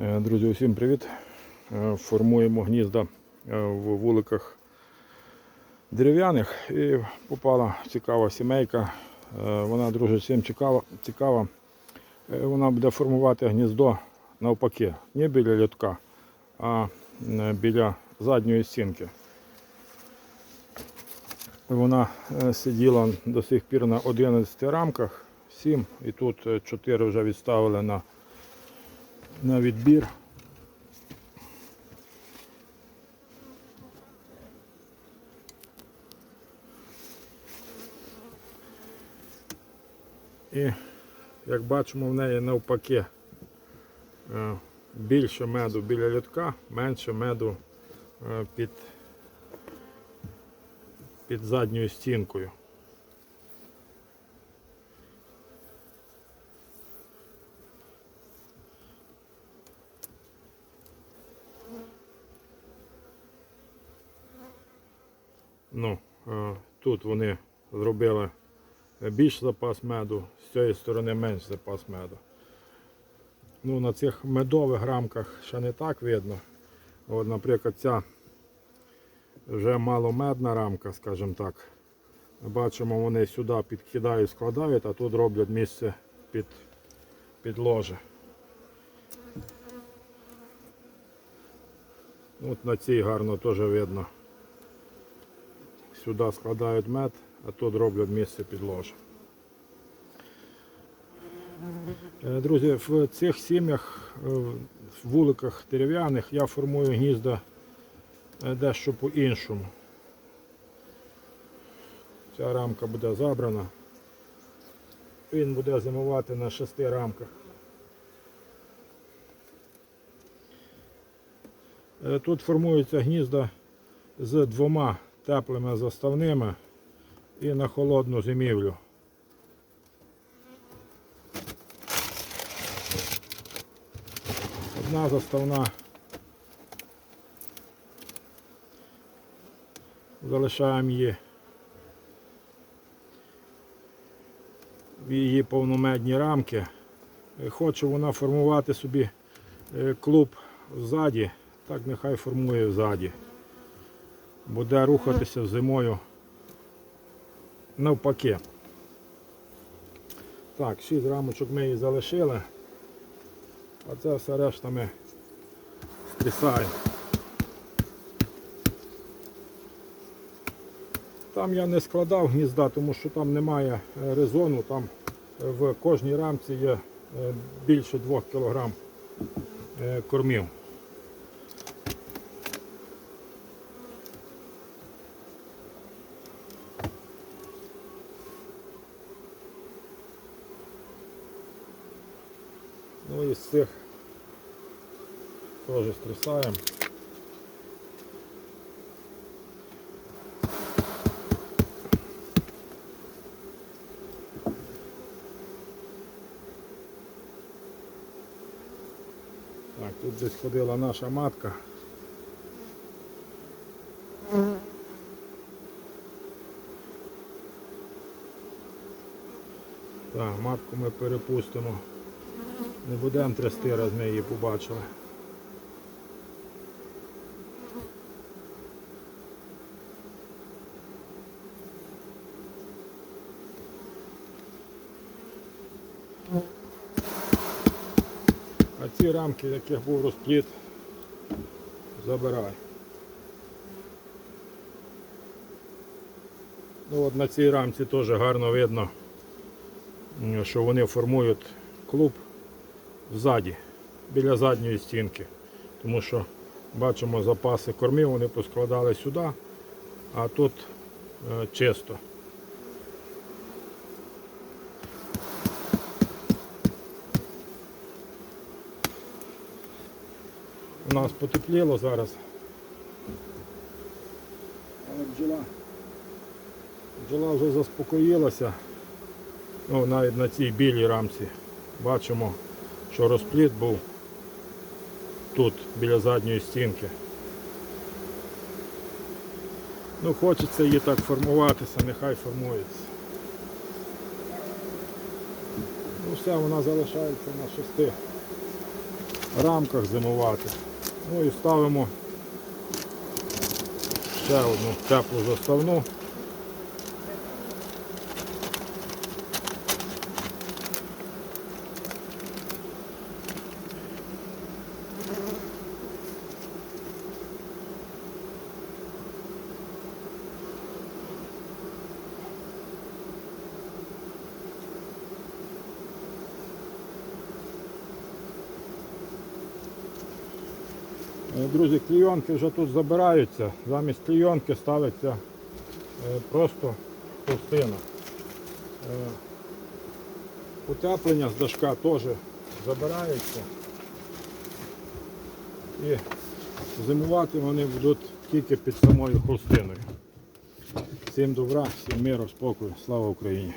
Е, Друзі, усім привіт! Е, Формуємо гнізда е, в вуликах дерев'яних і попала цікава сімейка. Вона дуже всім цікава. цікава. Вона буде формувати гніздо навпаки, не біля льотка, а біля задньої стінки. Вона сиділа до сих пір на 11 рамках, 7 і тут 4 вже відставили на на відбір. І як бачимо в неї навпаки е, більше меду біля льотка, менше меду е, під, під задньою стінкою. Ну, е, тут вони зробили більш запас меду, з цієї сторони менш запас меду. Ну, на цих медових рамках ще не так видно. От, наприклад, ця вже маломедна рамка, скажімо так. Бачимо, вони сюди підкидають, складають, а тут роблять місце під, під ложе. От на цій гарно теж видно. Сюди складають мед, а тут роблять місце під ложе. Е, Друзі, в цих сім'ях, е, в вуликах дерев'яних я формую гнізда е, дещо по-іншому. Ця рамка буде забрана. Він буде зимувати на шести рамках. Тут формуються гнізда з двома теплими заставними і на холодну зимівлю. Одна заставна залишаємо її в її повномедні рамки. Е, Хоче вона формувати собі е, клуб ззаді, так нехай формує ззаді. Буде рухатися зимою навпаки. Так, 6 рамочок ми її залишили, а це все решта ми стрісаємо. Там я не складав гнізда, тому що там немає е, резону, там е, в кожній рамці є е, більше 2 кг кормів. Ну з цих теж стрісаємо. Так, тут десь ходила наша матка. Так, матку ми перепустимо. Не будемо трясти, раз ми її побачили. А ці рамки, яких був розпліт, забирай. Ну от на цій рамці теж гарно видно, що вони формують клуб ззаді, біля задньої стінки. Тому що бачимо запаси кормів, вони поскладали сюди, а тут е, чисто. У нас потепліло зараз. Але бджола, бджола вже заспокоїлася. Ну, навіть на цій білій рамці бачимо, що розпліт був тут, біля задньої стінки. Ну, хочеться її так формуватися, нехай формується. Ну все, вона залишається на шести. рамках зимувати. Ну і ставимо ще одну теплу заставну. Друзі, клійонки вже тут забираються. Замість клійонки ставиться е, просто хустина. Е, Утеплення з дашка теж забираються. І зимувати вони будуть тільки під самою хустиною. Всім добра, всім миру, спокою, слава Україні!